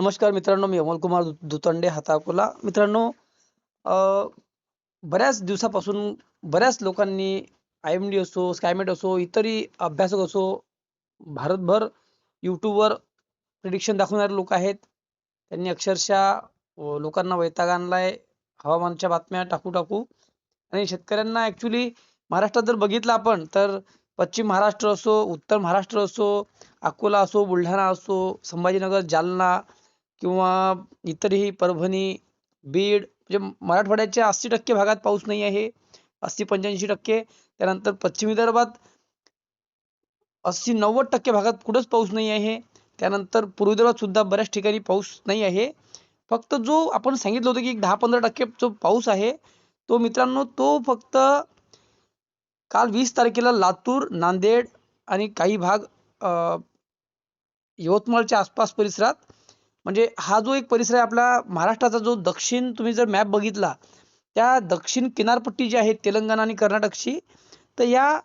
नमस्कार मित्रांनो मी अमोल कुमार दुतंडे हाताकोला. मित्रांनो अं, बऱ्याच दिवसापासून बऱ्याच लोकांनी आय एम डी असो स्कायमेट असो इतरही अभ्यासक असो भारतभर यूट्यूबवर प्रिडिक्शन दाखवणारे लोक आहेत. त्यांनी अक्षरशः लोकांना वैताग आणलाय. हवामानाच्या बातम्या टाकू टाकू. आणि शेतकऱ्यांना ऍक्च्युली महाराष्ट्रात जर बघितलं आपण तर पश्चिम महाराष्ट्र असो उत्तर महाराष्ट्र असो अकोला असो बुलढाणा असो संभाजीनगर जालना किंवा इतरही परभणी बीड म्हणजे मराठवाड्याच्या अस्सी टक्के भागात पाऊस नाही आहे. अस्सी पंच्याऐंशी टक्के. त्यानंतर पश्चिम विदर्भात अस्सी नव्वद टक्के भागात कुठंच पाऊस नाही आहे. त्यानंतर पूर्व विदर्भात सुद्धा बऱ्याच ठिकाणी पाऊस नाही आहे. फक्त जो आपण सांगितलं होतं की एक दहा पंधरा टक्के जो पाऊस आहे तो मित्रांनो तो फक्त काल वीस तारखेला लातूर नांदेड आणि काही भाग अं, यवतमाळच्या आसपास परिसरात म्हणजे हा जो एक परिसर आहे आपला महाराष्ट्राचा जो दक्षिण तुम्ही जर मॅप बघितला त्या दक्षिण किनारपट्टी जी आहे तेलंगणा आणि कर्नाटकची तर या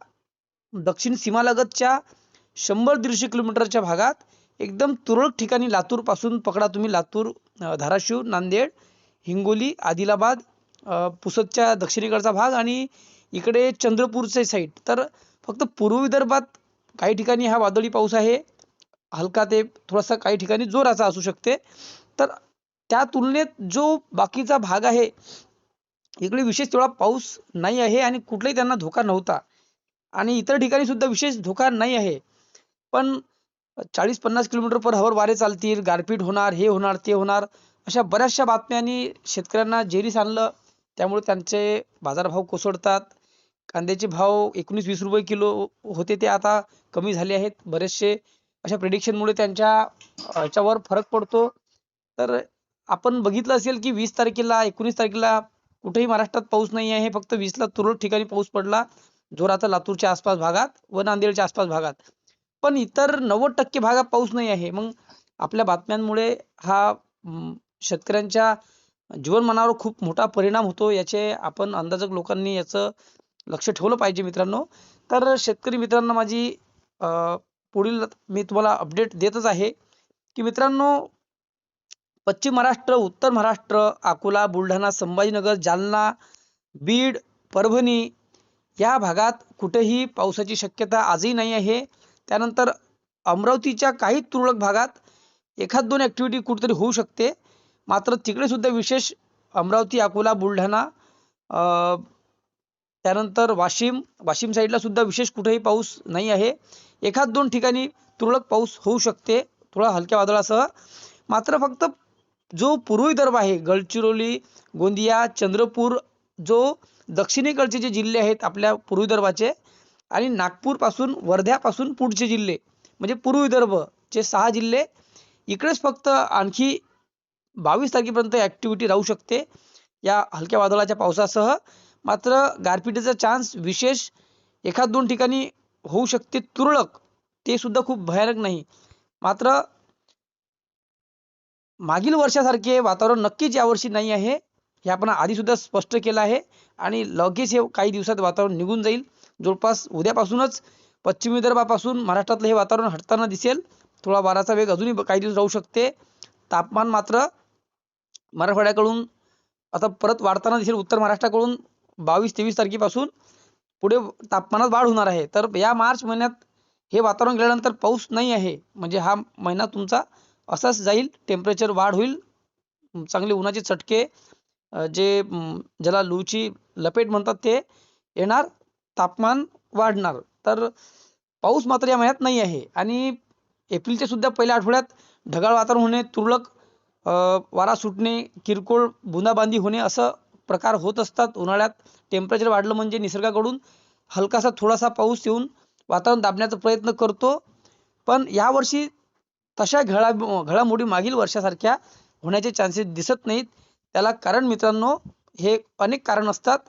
दक्षिण सीमालगतच्या शंभर दीडशे किलोमीटरच्या भागात एकदम तुरळक ठिकाणी लातूरपासून पकडा तुम्ही लातूर धाराशिव नांदेड हिंगोली आदिलाबाद पुसदच्या दक्षिणेकडचा भाग आणि इकडे चंद्रपूरचे साईड तर फक्त पूर्व विदर्भात काही ठिकाणी हा वादळी पाऊस आहे. हलका ते थोडासा काही ठिकाणी जोराचा असू शकते. तर त्या तुलनेत जो बाकीचा भाग आहे इकडे विशेष तेवढा पाऊस नाही आहे आणि कुठलाही त्यांना धोका नव्हता. आणि इतर ठिकाणी सुद्धा विशेष धोका नाही आहे. पण चाळीस पन्नास किलोमीटर पर हवर वारे चालतील गारपीट होणार हे होणार ते होणार अशा बऱ्याचशा बातम्यांनी शेतकऱ्यांना जेरीस आणलं त्यामुळे त्यांचे बाजारभाव कोसळतात. कांद्याचे भाव एकोणीस वीस रुपये किलो होते ते आता कमी झाले आहेत. बरेचसे अशा प्रेडिक्शनमुळे त्यांच्या याच्यावर फरक पडतो. तर आपण बघितलं असेल की वीस तारखेला एकोणीस तारखेला कुठेही महाराष्ट्रात पाऊस नाही आहे. फक्त वीसला तुरळक ठिकाणी पाऊस पडला. जोराचा लातूरच्या आसपास भागात व नांदेडच्या आसपास भागात. पण इतर नव्वद टक्के भागात पाऊस नाही आहे. मग आपल्या बातम्यांमुळे हा शेतकऱ्यांच्या जीवनमानावर खूप मोठा परिणाम होतो. याचे आपण अंदाजक लोकांनी याचं लक्ष ठेवलं पाहिजे मित्रांनो. तर शेतकरी मित्रांना माझी अं, पुढील मी तुम्हाला अपडेट देतच आहे की मित्रांनो पश्चिम महाराष्ट्र उत्तर महाराष्ट्र अकोला बुलढाणा संभाजीनगर जालना बीड परभणी या भागात कुठेही पावसाची शक्यता आजही नाही आहे. त्यानंतर अमरावतीच्या काही तुरळक भागात एखाद दोन ॲक्टिव्हिटी कुठेतरी होऊ शकते. मात्र तिकडे सुद्धा विशेष अमरावती अकोला बुलढाणा अं, त्यानंतर वाशिम वाशिम साईडला सुद्धा विशेष कुठेही पाऊस नाही आहे. एखाद दोन ठिकाणी तुरळक पाऊस होऊ शकते थोडा हलक्या वादळासह. मात्र फक्त जो पूर्व विदर्भ आहे गडचिरोली गोंदिया चंद्रपूर जो दक्षिणेकडचे जे जिल्हे आहेत आपल्या पूर्व विदर्भाचे आणि नागपूरपासून वर्ध्यापासून पुढचे जिल्हे म्हणजे पूर्व विदर्भचे सहा जिल्हे इकडेच फक्त आणखी बावीस तारखेपर्यंत ॲक्टिव्हिटी राहू शकते या हलक्या वादळाच्या पावसासह. मात्र गारपिटीचा चान्स विशेष एखाद दोन ठिकाणी होऊ शकते तुरळक. ते सुद्धा खूप भयानक नाही. मात्र मागील वर्षासारखे वातावरण नक्कीच यावर्षी नाही आहे हे आपण आधी सुद्धा स्पष्ट केलं आहे. आणि लगेच हे काही दिवसात वातावरण निघून जाईल. जवळपास उद्यापासूनच पश्चिम विदर्भापासून महाराष्ट्रातलं हे वातावरण हटताना दिसेल. थोडा वाराचा वेग अजूनही काही दिवस राहू शकते. तापमान मात्र मराठवाड्याकडून आता परत वाढताना दिसेल उत्तर महाराष्ट्राकडून बावीस तेवीस तारखेपासून. पुढे तापमानात वाढ होणार आहे. तर या मार्च महिन्यात हे वातावरण गेल्यानंतर पाऊस नाही आहे. म्हणजे हा महिना तुमचा असाच जाईल. टेम्परेचर वाढ होईल. चांगले उन्हाचे चटके जे ज्याला लूची लपेट म्हणतात ते येणार. तापमान वाढणार. तर पाऊस मात्र या महिन्यात नाही आहे. आणि एप्रिलच्या सुद्धा पहिल्या आठवड्यात ढगाळ वातावरण होणे तुरळक वारा सुटणे किरकोळ बुंदाबांदी होणे असं प्रकार होत असतात. उन्हाळ्यात टेम्परेचर वाढलं म्हणजे निसर्गाकडून हलकासा थोडासा पाऊस येऊन वातावरण दाबण्याचा प्रयत्न करतो. पण यावर्षी तशा घडा घडामोडी मागील वर्षासारख्या होण्याचे चान्सेस दिसत नाहीत. त्याला कारण मित्रांनो हे अनेक कारण असतात.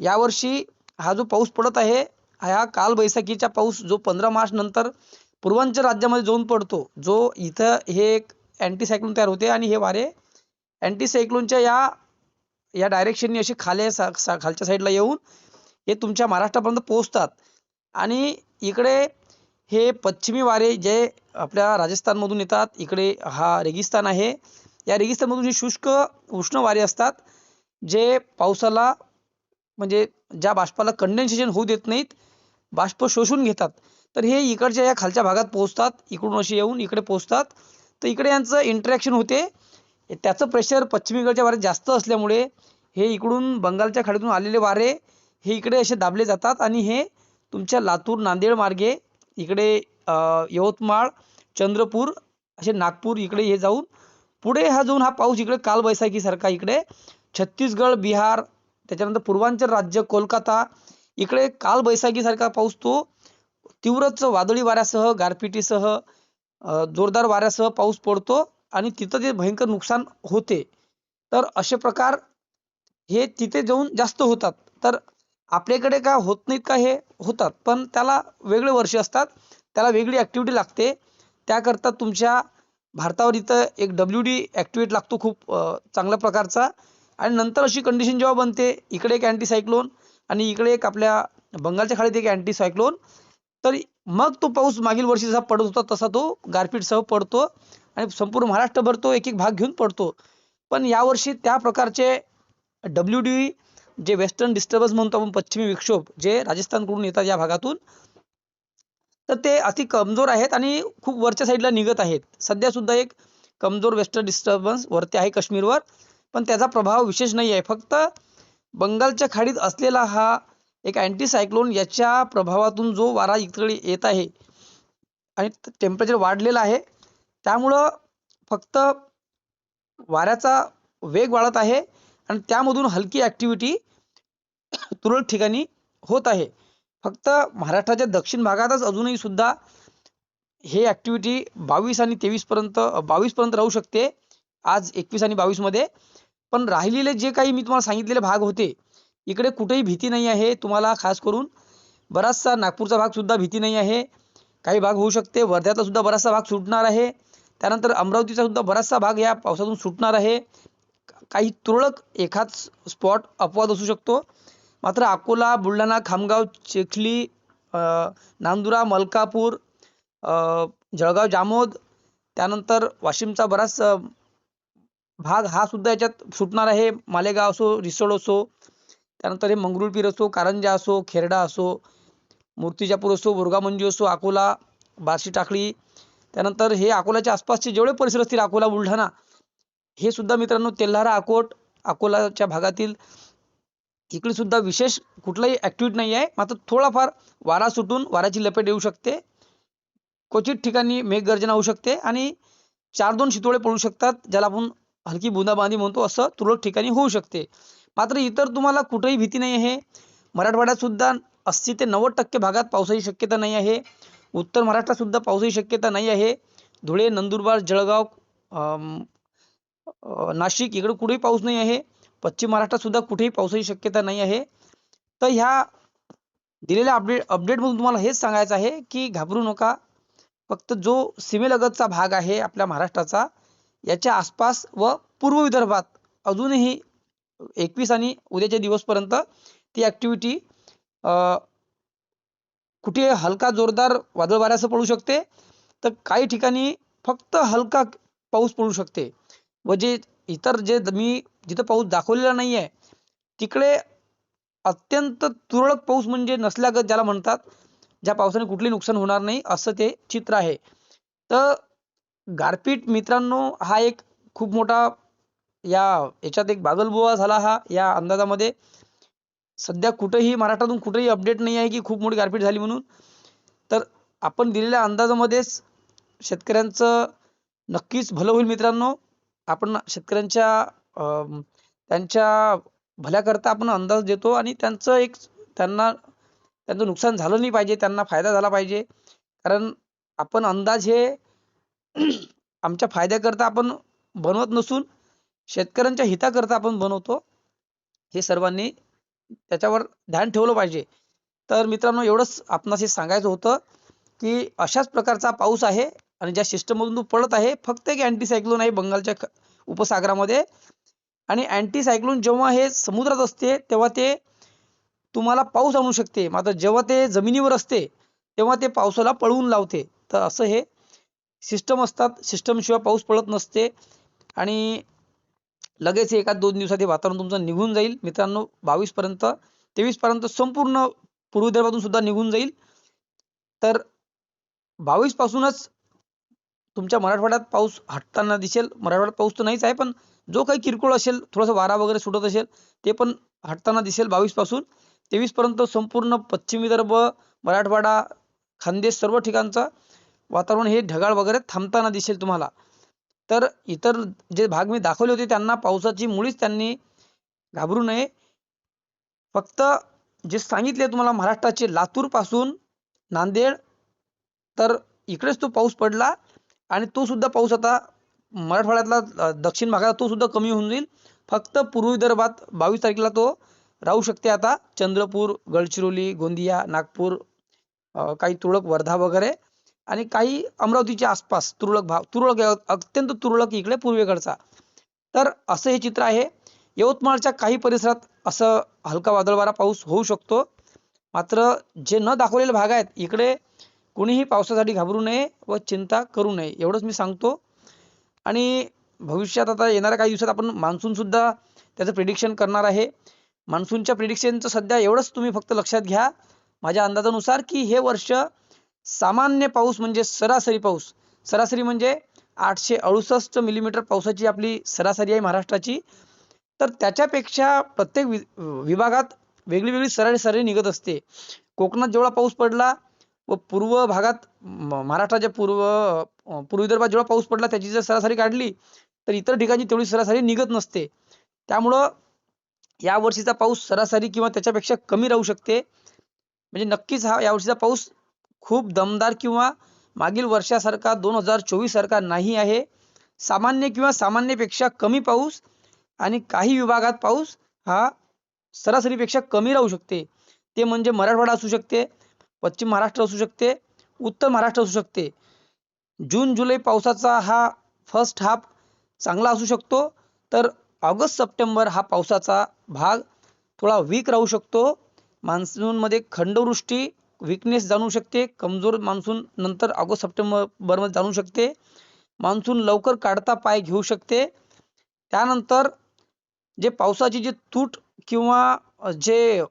यावर्षी हा जो पाऊस पडत आहे हा कालबैसाखीचा पाऊस जो पंधरा मार्च नंतर पूर्वांचल राज्यामध्ये जाऊन पडतो जो इथं हे एक अँटी सायक्लोन तयार होते आणि हे वारे अँटी सायक्लोनच्या या या डायरेक्शननी अशी खाली सा, सा, खालच्या साईडला येऊन हे तुमच्या महाराष्ट्रापर्यंत पोहोचतात. आणि इकडे हे पश्चिमी वारे जे आपल्या राजस्थानमधून येतात इकडे हा रेगिस्तान आहे. या रेगिस्तानमधून हे शुष्क उष्ण वारे असतात जे पावसाला म्हणजे ज्या बाष्पाला कंडेन्सेशन होऊ देत नाहीत बाष्प शोषून घेतात. तर हे इकडच्या या खालच्या भागात पोहोचतात इकडून असे येऊन इकडे पोहोचतात. तर इकडे यांचं इंटरॅक्शन होते. त्याचं प्रेशर पश्चिमेकडच्या वाऱ्यात जास्त असल्यामुळे हे इकडून बंगालच्या खाडीतून आलेले वारे हे इकडे असे दाबले जातात आणि हे तुमच्या लातूर नांदेड मार्गे इकडे यवतमाळ चंद्रपूर असे नागपूर इकडे हे जाऊन पुढे हा जाऊन हा पाऊस इकडे कालबैसाखीसारखा इकडे छत्तीसगड बिहार त्याच्यानंतर पूर्वांचल राज्य कोलकाता इकडे कालबैसाखीसारखा पाऊस तो तीव्रच वादळी वाऱ्यासह गारपिटीसह जोरदार वाऱ्यासह पाऊस पडतो. आणि तिथं ते भयंकर नुकसान होते तर असे प्रकार हे तिथे जाऊन जास्त होतात. तर आपल्याकडे का होत नाहीत का हे होतात पण त्याला वेगळे वर्ष असतात. त्याला वेगळी ॲक्टिव्हिटी लागते. त्याकरता तुमच्या भारतावर इथं एक डब्ल्यू डी ॲक्टिवेट लागतो खूप चांगल्या प्रकारचा. आणि नंतर अशी कंडिशन जेव्हा बनते इकडे एक अँटी सायक्लोन आणि इकडे एक आपल्या बंगालच्या खाडीत एक अँटी सायक्लोन तर मग तो पाऊस मागील वर्षी जसा पडत होता तसा तो गारपीटसह पडतो. आणि संपूर्ण महाराष्ट्रभर तो एक एक भाग घेऊन पडतो. पण यावर्षी त्या प्रकारचे डब्ल्यू डी जे वेस्टर्न डिस्टर्बन्स म्हणतो आपण पश्चिमी विक्षोभ जे राजस्थानकडून येतात या भागातून तर ते अति कमजोर आहेत आणि खूप वरच्या साईडला निघत आहेत. सध्या सुद्धा एक कमजोर वेस्टर्न डिस्टर्बन्स वरती आहे काश्मीरवर पण त्याचा प्रभाव विशेष नाही आहे फक्त बंगालच्या खाडीत असलेला हा एक अँटी सायक्लोन याच्या प्रभावातून जो वारा इकडे येत आहे आणि टेम्परेचर वाढलेलं आहे त्यामुळं फक्त वाऱ्याचा वेग वाढत आहे आणि त्यामधून हलकी ॲक्टिव्हिटी तुरळक ठिकाणी होत आहे. फक्त महाराष्ट्राच्या दक्षिण भागातच अजूनही सुद्धा हे ॲक्टिव्हिटी बावीस आणि तेवीसपर्यंत बावीसपर्यंत बावीस पर्यंत राहू शकते. आज एकवीस आणि बावीसमध्ये. पण राहिलेले जे काही मी तुम्हाला सांगितलेले भाग होते इकडे कुठेही भीती नाही आहे तुम्हाला खास करून बराचसा नागपूरचा भाग सुद्धा भीती नाही आहे. काही भाग होऊ शकते वर्ध्यातला सुद्धा बराचसा भाग सुटणार आहे. त्यानंतर अमरावतीचा सुद्धा बराचसा भाग या पावसातून सुटणार आहे. काही तुरळक एखाद स्पॉट अपवाद असू शकतो. मात्र अकोला बुलढाणा खामगाव चिखली नांदुरा मलकापूर जळगाव जामोद त्यानंतर वाशिमचा बराच भाग हा सुद्धा याच्यात सुटणार आहे. मालेगाव असो रिसोड असो त्यानंतर हे मंगरुळपीर असो कारंजा असो खेरडा असो मूर्तिजापूर असो बोरगामंजी असो अकोला बार्शी टाकळी त्यानंतर हे अकोल्याच्या आसपासचे जेवढे परिसर असतील अकोला बुलढाणा हे सुद्धा मित्रांनो तेल्हारा अकोट अकोलाच्या भागातील इकडे सुद्धा विशेष कुठलाही ॲक्टिव्हिटी नाही आहे. मात्र थोडाफार वारा सुटून वाऱ्याची लपेट येऊ शकते. क्वचित ठिकाणी मेघगर्जना होऊ शकते आणि चार दोन शितोळे पडू शकतात ज्याला आपण हलकी बुंदाबांदी म्हणतो असं तुरळक ठिकाणी होऊ शकते. मात्र इतर तुम्हाला कुठेही भीती नाही आहे. मराठवाड्यात सुद्धा अस्सी ते नव्वद टक्के भागात पावसाची शक्यता नाही आहे. उत्तर महाराष्ट्रात सुद्धा पावसाची शक्यता नाही आहे. धुळे नंदुरबार जळगाव अं, नाशिक इकडं कुठेही पाऊस नाही आहे. पश्चिम महाराष्ट्रात सुद्धा कुठेही पावसाची शक्यता नाही आहे. तर ह्या दिलेल्या अपडेट अपडेटमधून तुम्हाला हेच सांगायचं आहे की घाबरू नका. फक्त जो सीमेलगतचा भाग आहे आपल्या महाराष्ट्राचा याच्या आसपास व पूर्व विदर्भात अजूनही एकवीस आणि उद्याच्या दिवसपर्यंत ती ॲक्टिव्हिटी कुठे हलका जोरदार वादळ वाऱ्यासह पडू शकते तर काही ठिकाणी फक्त हलका पाऊस पडू शकते. व जे इतर जे मी जिथं पाऊस दाखवलेला नाही आहे तिकडे अत्यंत तुरळक पाऊस म्हणजे नसल्यागत ज्याला म्हणतात ज्या पावसाने कुठले नुकसान होणार नाही असं ते चित्र आहे. तर गारपीट मित्रांनो हा एक खूप मोठा या याच्यात एक बागलबुवा झाला हा या अंदाजामध्ये. सध्या कुठेही महाराष्ट्रातून कुठेही अपडेट नाही आहे की खूप मोठी गारपीट झाली म्हणून. तर आपण दिलेल्या अंदाजामध्येच शेतकऱ्यांचं नक्कीच भलं होईल मित्रांनो. आपण शेतकऱ्यांच्या अं, त्यांच्या भल्याकरता आपण अंदाज देतो आणि त्यांचं एक त्यांना त्यांचं नुकसान झालं नाही पाहिजे त्यांना फायदा झाला पाहिजे. कारण आपण अंदाज हे आमच्या फायद्याकरता आपण बनवत नसून शेतकऱ्यांच्या हिताकरता आपण बनवतो. हे सर्वांनी त्याच्यावर ध्यान ठेवलं पाहिजे. तर मित्रांनो एवढंच आपणास हे सांगायचं होतं की अशाच प्रकारचा पाऊस आहे आणि ज्या सिस्टममधून तो पडत आहे फक्त एक अँटी सायक्लोन आहे बंगालच्या उपसागरामध्ये. आणि अँटी सायक्लोन जेव्हा हे समुद्रात असते तेव्हा ते तुम्हाला पाऊस आणू शकते. मात्र जेव्हा ते जमिनीवर असते तेव्हा ते पावसाला पळवून लावते. तर असं हे सिस्टम असतात. सिस्टम शिवाय पाऊस पडत नसते. आणि लगेच एका दोन दिवसात हे वातावरण तुमचं निघून जाईल. मित्रांनो बावीस पर्यंत तेवीस पर्यंत संपूर्ण पूर्व विदर्भातून सुद्धा निघून जाईल. तर बावीस पासूनच तुमच्या मराठवाड्यात पाऊस हटताना दिसेल. मराठवाड्यात पाऊस तर नाहीच आहे पण जो काही किरकोळ असेल थोडासा वारा वगैरे सुटत असेल ते पण हटताना दिसेल बावीसपासून. तेवीस पर्यंत संपूर्ण पश्चिम विदर्भ मराठवाडा खानदेश सर्व ठिकाणचं वातावरण हे ढगाळ वगैरे थांबताना दिसेल तुम्हाला. तर इतर जे भाग मी दाखवले होते त्यांना पावसाची मुळीच त्यांनी घाबरू नये. फक्त जे सांगितले तुम्हाला महाराष्ट्राचे लातूरपासून नांदेड तर इकडेच तो पाऊस पडला आणि तो सुद्धा पाऊस आता मराठवाड्यातला दक्षिण भागात तो सुद्धा कमी होऊन जाईल. फक्त पूर्व विदर्भात बावीस तारखेला तो राहू शकते आता. चंद्रपूर गडचिरोली गोंदिया नागपूर काही तुरळक वर्धा वगैरे. आणि काही अमरावतीच्या आसपास तुरळक भाग तुरळक अत्यंत तुरळक इकडे पूर्वेकडचा. तर असं हे चित्र आहे. यवतमाळच्या काही परिसरात असं हलका वादळवारा पाऊस होऊ शकतो. मात्र जे न दाखवलेले भाग आहेत इकडे कुणीही पावसासाठी घाबरू नये व चिंता करू नये एवढंच मी सांगतो. आणि भविष्यात आता येणाऱ्या काही दिवसात आपण मान्सून सुद्धा त्याचं प्रिडिक्शन करणार आहे. मान्सूनच्या प्रिडिक्शनचं सध्या एवढंच तुम्ही फक्त लक्षात घ्या. माझ्या अंदाजानुसार की हे वर्ष सामान्य पाऊस म्हणजे सरासरी पाऊस. सरासरी म्हणजे आठशे अडुसष्ट मिलीमीटर पावसाची आपली सरासरी आहे महाराष्ट्राची. तर त्याच्यापेक्षा प्रत्येक वि विभागात वेगळी वेगळी सरासरी निघत असते. कोकणात जेवढा पाऊस पडला व पूर्व भागात महाराष्ट्राच्या पूर्व पूर्व विदर्भात जेवढा पाऊस पडला त्याची जर सरासरी काढली तर इतर ठिकाणी तेवढी सरासरी निघत नसते. त्यामुळं या वर्षीचा पाऊस सरासरी किंवा त्याच्यापेक्षा कमी राहू शकते. म्हणजे नक्कीच हा यावर्षीचा पाऊस खूप दमदार किंवा मागील वर्षासारखा दोन हजार चोवीस सारखा नाही आहे. सामान्य किंवा सामान्यपेक्षा कमी पाऊस आणि काही विभागात पाऊस हा सरासरीपेक्षा कमी राहू शकते. ते म्हणजे मराठवाडा असू शकते पश्चिम महाराष्ट्र असू शकते उत्तर महाराष्ट्र असू शकते. जून जुलै पावसाचा हा फर्स्ट हाफ चांगला असू शकतो तर ऑगस्ट सप्टेंबर हा पावसाचा भाग थोडा वीक राहू शकतो. मान्सूनमध्ये खंडवृष्टी विकनेस जाणू शकते कमजोर मान्सून नंतर ऑगस्ट सप्टेंबरमध्ये जाणू शकते. मान्सून लवकर काढता पाय घेऊ शकते. त्यानंतर जे पावसाची जी तूट किंवा जे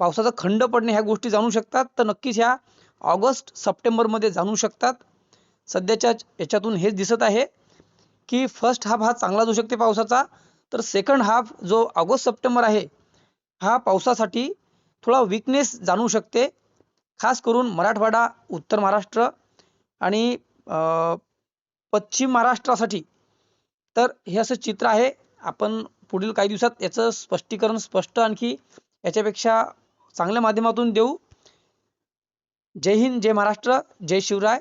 पावसाचा खंड पडणे ह्या गोष्टी जाणू शकतात तर नक्कीच ह्या ऑगस्ट सप्टेंबरमध्ये जाणू शकतात. सध्याच्या याच्यातून हेच दिसत आहे की फर्स्ट हाफ हा चांगला जाऊ शकते पावसाचा तर सेकंड हाफ जो ऑगस्ट सप्टेंबर आहे हा पावसासाठी थोडा विकनेस जाणू शकते. खास करून मराठवाडा उत्तर महाराष्ट्र आणि पश्चिम महाराष्ट्रासाठी. तर हे असं चित्र आहे. आपण पुढील काही दिवसात याचं स्पष्टीकरण स्पष्ट आणखी याच्यापेक्षा चांगल्या माध्यमातून देऊ. जय हिंद जय महाराष्ट्र जय शिवराय.